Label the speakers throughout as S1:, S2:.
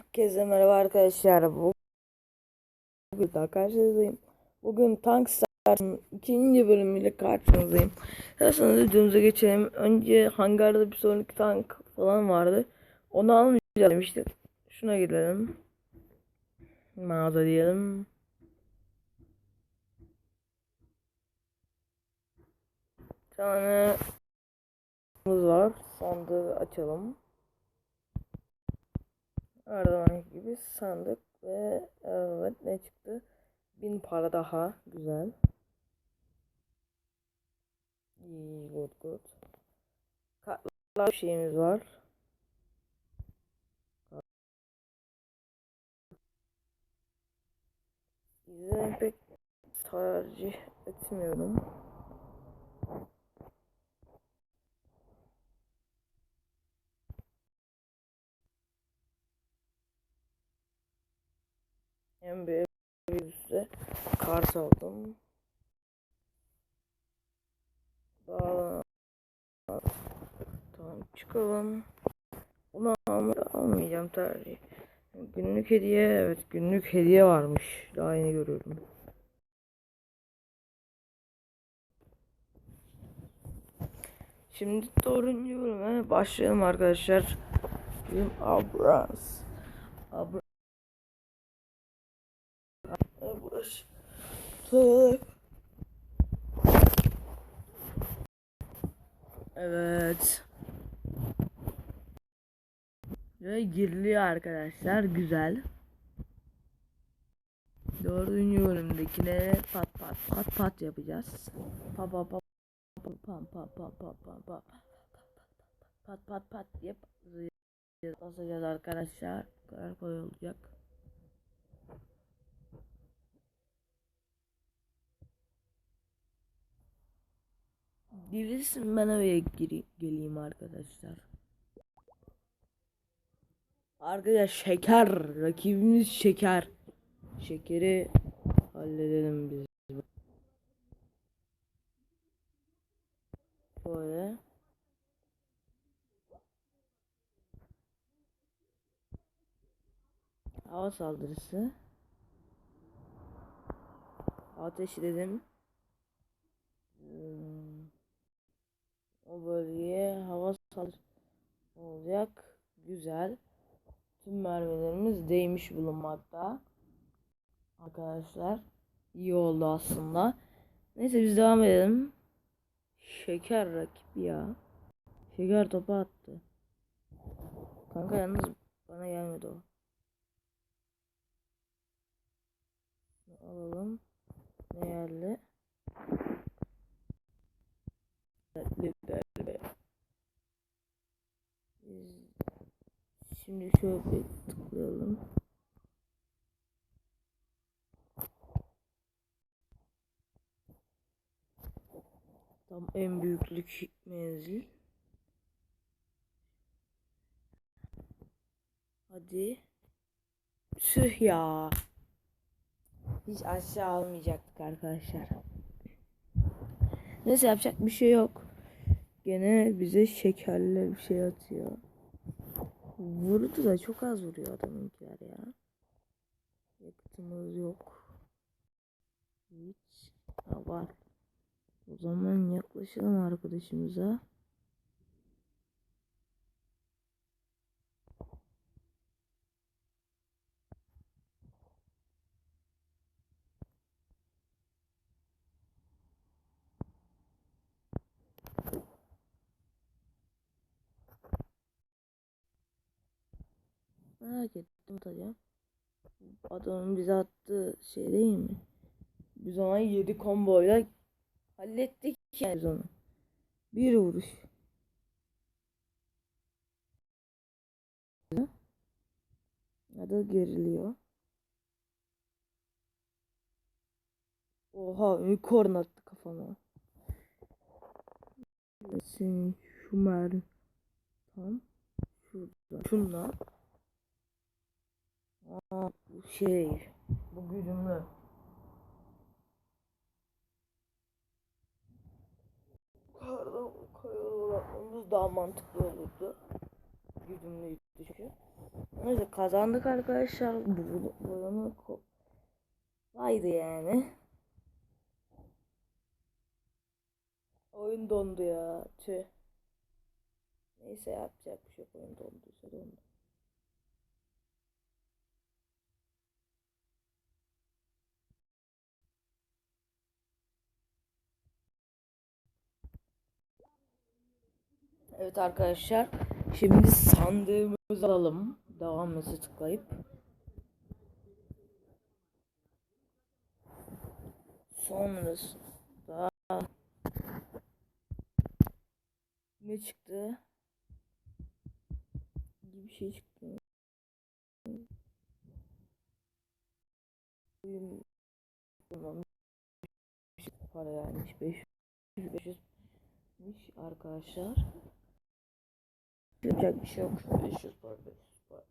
S1: Herkese merhaba arkadaşlar. Bugün daha karşınızdayım. Bugün Tank Stars'ın ikinci bölümüyle karşınızdayım. İsterseniz videomuza geçelim. Önce hangarda bir sonraki tank falan vardı. Onu almayacağım demiştik. Şuna gidelim. Mağaza diyelim. Bir tane var. Sandığı açalım. Her zamanki gibi sandık ve evet ne çıktı? Bin para daha güzel. İyi good good. Kartlar şeyimiz var. İzlemeyi pek tercih etmiyorum. Hem bir üstte kart aldım. Daha tamam çıkalım. Bunu alma- almayacağım tercih. Günlük hediye evet günlük hediye varmış. Daha yeni görüyorum. Şimdi dördüncü bölüme başlayalım arkadaşlar. Bizim Abrams. Abrams. Evet. Ve giriliyor arkadaşlar. Güzel. Dördüncü bölümdekine pat pat pat pat yapacağız. Pa pa pa pa pam pa pa pa pa pa pat pat pat yap basacağız arkadaşlar. Bu kadar olacak. Dirilsin ben eve giri- geleyim arkadaşlar. Arkadaş şeker. Rakibimiz şeker. Şekeri halledelim biz. Böyle. Hava saldırısı. Ateşledim. Hmm. O bölgeye hava saldırısı olacak. Güzel. Tüm mermilerimiz değmiş bulunmakta. Arkadaşlar iyi oldu aslında. Neyse biz devam edelim. Şeker rakip ya. Şeker topu attı. Kanka yalnız bana gelmedi o. Alalım. Ne geldi? Biz Şimdi şöyle bir tıklayalım. Tam en büyüklük menzil. Hadi. Tüh ya. Hiç aşağı almayacaktık arkadaşlar. Neyse yapacak bir şey yok. Gene bize şekerli bir şey atıyor. Vurdu da çok az vuruyor adamınkiler ya. Yakıtımız yok. Hiç. Ha, var. O zaman yaklaşalım arkadaşımıza. Merak ettim atacağım. Adamın bize attığı şey değil mi? Biz ona 7 komboyla hallettik yani biz onu. Bir vuruş. Ya da geriliyor. Oha unicorn attı kafama. Senin şu mermi. Tam şurada. Şunla. Aa, şey. Bu güdümlü. Kardan kaya dolatmamız daha mantıklı olurdu. Güdümlüydü çünkü. Neyse kazandık arkadaşlar. Bu buranın kolaydı yani. Oyun dondu ya. Tüh. Neyse yapacak bir şey yok. Oyun donduysa dondu. Evet arkadaşlar. Şimdi sandığımızı alalım. Devam mesajı tıklayıp. Sonrasında ne çıktı? Bir şey çıktı. Para yani 500 500 arkadaşlar. Yapacak bir şey yok. 500 para 500 para.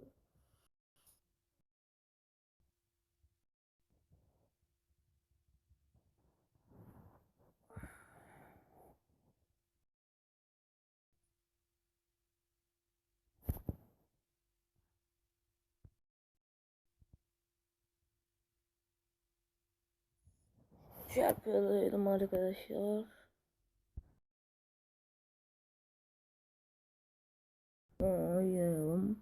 S1: Şey yapıyorum arkadaşlar. Oynayalım.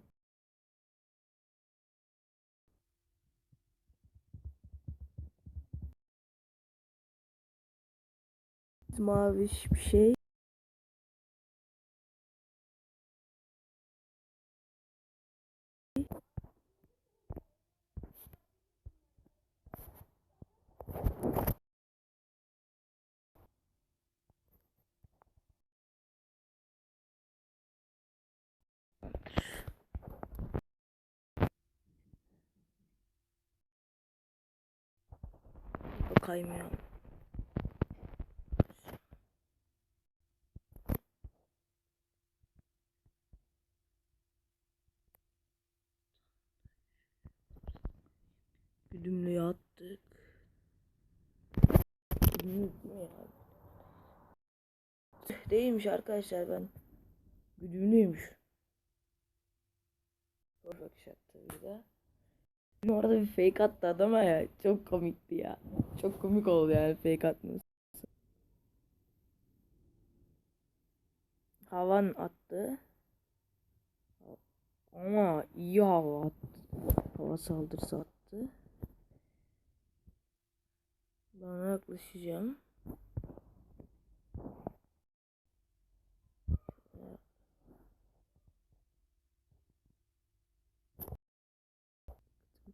S1: Maviş bir şey. Kaymıyor. Güdümlüye attık. Değilmiş arkadaşlar ben. Güdümlüymüş. Bak şartı bir de. Orada bir fake attı adama ya. Çok komikti ya. Çok komik oldu yani fake atması. Havan attı. Ama iyi hava attı. Hava saldırısı attı. Bana yaklaşacağım.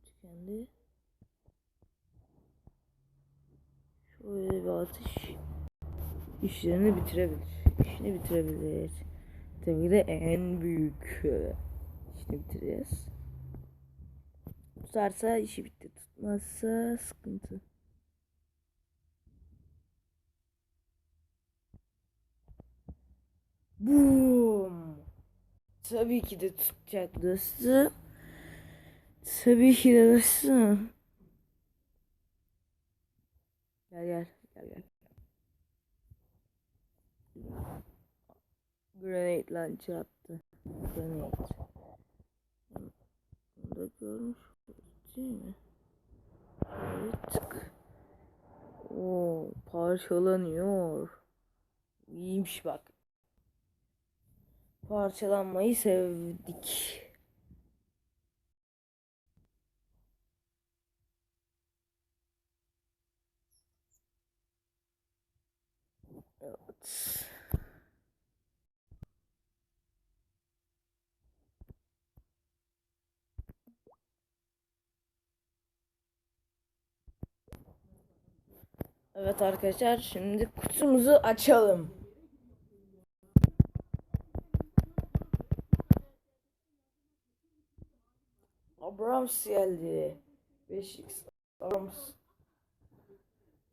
S1: Tükendi. Şöyle bir atış işlerini bitirebilir. İşini bitirebilir. Tabii ki de en büyük işini bitireceğiz. Tutarsa işi bitti. Tutmazsa sıkıntı. Boom. Tabii ki de tutacak dostum. Tabii ki de dostum. Gel gel gel gel. Grenade launcher attı. Grenade. Bunu da görmüş değil mi? Evet. Oo, parçalanıyor. İyiymiş bak. Parçalanmayı sevdik. Evet. Evet arkadaşlar şimdi kutumuzu açalım. Abrams geldi. 5x Abrams.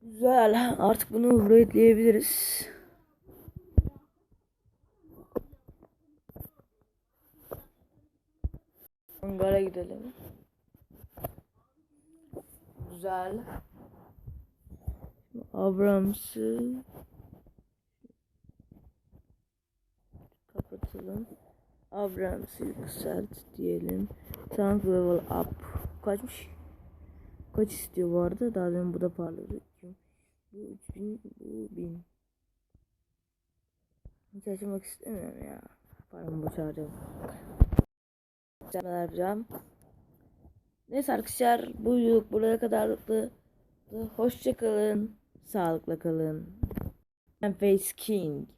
S1: Güzel. Artık bunu raidleyebiliriz. Hangara gidelim. Güzel. Abrams'ı kapatalım. Abrams'ı yükselt diyelim. Tank level up. Kaçmış? Kaç istiyor bu arada? Daha demin bu da parladı. Bu 3000, bu 1000. Hiç açmak istemiyorum ya. Paramı boşa harcadım. Yapmalar yapacağım. Neyse arkadaşlar bu videoluk buraya kadardı. Hoşça kalın. Sağlıkla kalın. Ben Face King.